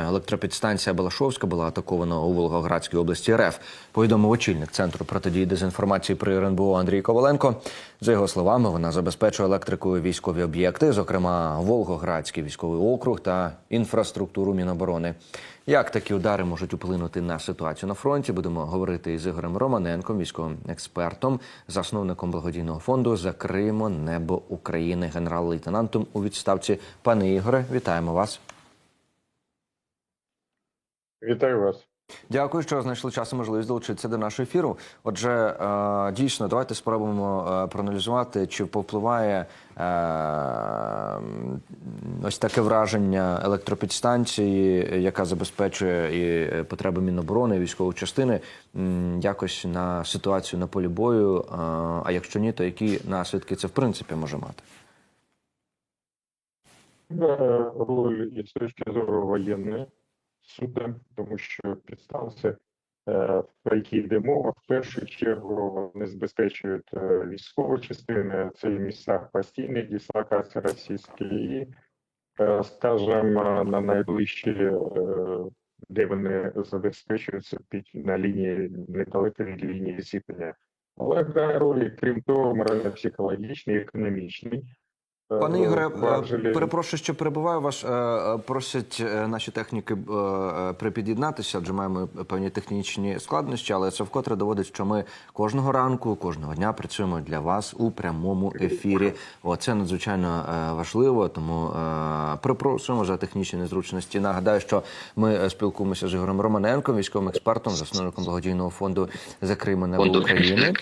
Електропідстанція Балашовська була атакована у Волгоградській області РФ. Повідомив очільник центру протидії дезінформації при РНБО Андрій Коваленко. За його словами, вона забезпечує електрикою військові об'єкти, зокрема Волгоградський військовий округ та інфраструктуру Міноборони. Як такі удари можуть вплинути на ситуацію на фронті? Будемо говорити із Ігорем Романенком, військовим експертом, засновником благодійного фонду Закриємо небо України, генерал-лейтенантом у відставці. Пане Ігоре, вітаємо вас. Вітаю вас. Дякую, що знайшли час і можливість долучитися до нашого ефіру. Отже, е, дійсно, давайте спробуємо е, проаналізувати, чи повпливає е, ось таке враження електропідстанції, яка забезпечує і потреби Міноборони, і військової частини, якось на ситуацію на полі бою. А якщо ні, то які наслідки це в принципі може мати? Роль і з точки зору воєнної суди, тому що підстанції, е, про які йде мова, в першу чергу вони забезпечують е, військові частини, це місця постійної дислокації російської, і, е, скажімо, на найближчі, де вони забезпечуються під на лінії недалеко від лінії зіткнення. Але грає роль, крім того, морально-психологічний, економічний. Пане Ігоре, е, перепрошую, що перебуваю вас. Е, е, Просять наші техніки припід'єднатися, адже маємо певні технічні складнощі, але це вкотре доводить, що ми кожного ранку, кожного дня працюємо для вас у прямому ефірі. О, це надзвичайно важливо, тому перепрошуємо за технічні незручності. Нагадаю, що ми спілкуємося з Ігорем Романенком, військовим експертом, засновником благодійного фонду Закриємо небо України.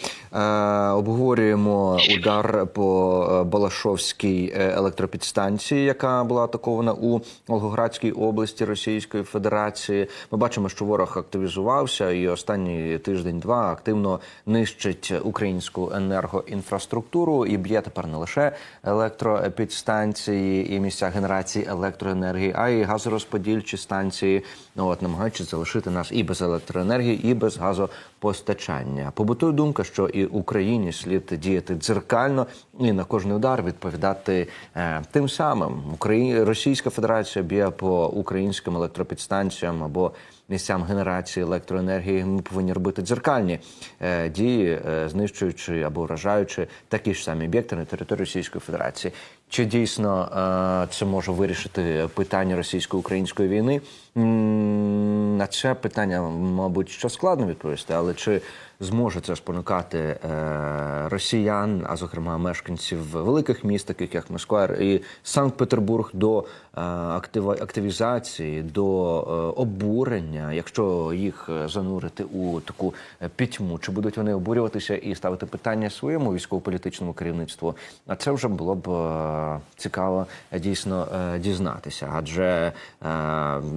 Обговорюємо удар по Балашовській е, електропідстанції, яка була атакована у Волгоградській області Російської Федерації. Ми бачимо, що ворог активізувався і останній тиждень-два активно нищить українську енергоінфраструктуру і б'є тепер не лише електропідстанції і місця генерації електроенергії, а й газорозподільчі станції. Ну, От намагаючись залишити нас і без електроенергії, і без газопостачання. Побутує думка, що і Україні слід діяти дзеркально і на кожний удар відповідати е, тим самим. Україна Російська Федерація б'є по українським електропідстанціям або місцям генерації електроенергії. Ми повинні робити дзеркальні е, дії, е, знищуючи або вражаючи такі ж самі об'єкти на території Російської Федерації. Чи дійсно е, це може вирішити питання російсько-української війни? М, На це питання, мабуть, що складно відповісти, але чи зможе це спонукати е, росіян, а зокрема мешканців великих міст, таких як Москва і Санкт-Петербург, до е, актива- активізації, до е, обурення, якщо їх занурити у таку пітьму, чи будуть вони обурюватися і ставити питання своєму військово-політичному керівництву? А це вже було б цікаво дійсно дізнатися, адже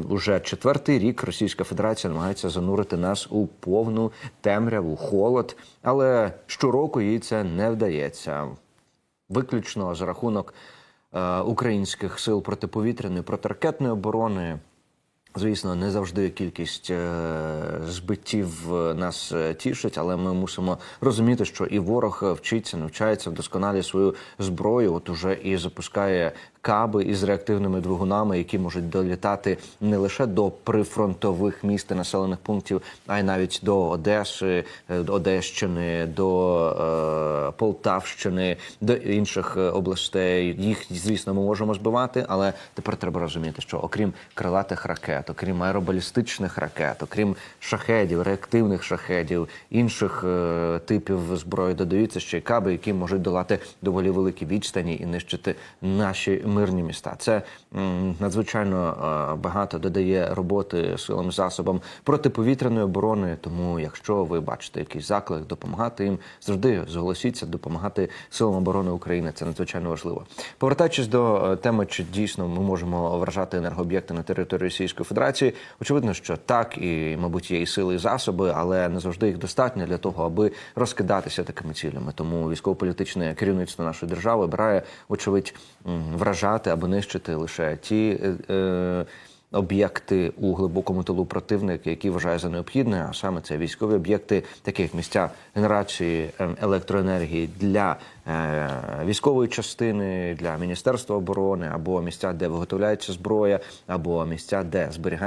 уже четвертий рік Російська Федерація намагається занурити нас у повну темряву, холод, але щороку їй це не вдається. Виключно за рахунок е, українських сил протиповітряної протиракетної оборони. Звісно, не завжди кількість е, збиттів е, нас е, тішить, але ми мусимо розуміти, що і ворог вчиться, навчається, вдосконалює свою зброю. От уже і запускає каби із реактивними двигунами, які можуть долітати не лише до прифронтових міст і населених пунктів, а й навіть до Одеси, е, до Одещини, до е, Полтавщини, до інших е, областей. Їх, звісно, ми можемо збивати, але тепер треба розуміти, що окрім крилатих ракет, окрім аеробалістичних ракет, окрім шахедів, реактивних шахедів, інших е, типів зброї додаються ще й каби, які можуть долати доволі великі відстані і нищити наші мирні міста. Це надзвичайно е, багато додає роботи силам засобам протиповітряної оборони. Тому, якщо ви бачите якийсь заклик, допомагати їм завжди зголосіться допомагати силам оборони України. Це надзвичайно важливо. Повертаючись до е, теми, чи дійсно ми можемо вражати енергооб'єкти на території Російської Федерації, очевидно, що так і, мабуть, є і сили, і засоби, але не завжди їх достатньо для того, аби розкидатися такими цілями. Тому військово-політичне керівництво нашої держави обирає, очевидь, м, вражати або нищити лише ті. е, е, Об'єкти у глибокому тилу противника, які вважає за необхідне, а саме це військові об'єкти, такі як місця генерації ем, електроенергії для е, військової частини, для міністерства оборони, або місця, де виготовляється зброя, або місця, де зберігається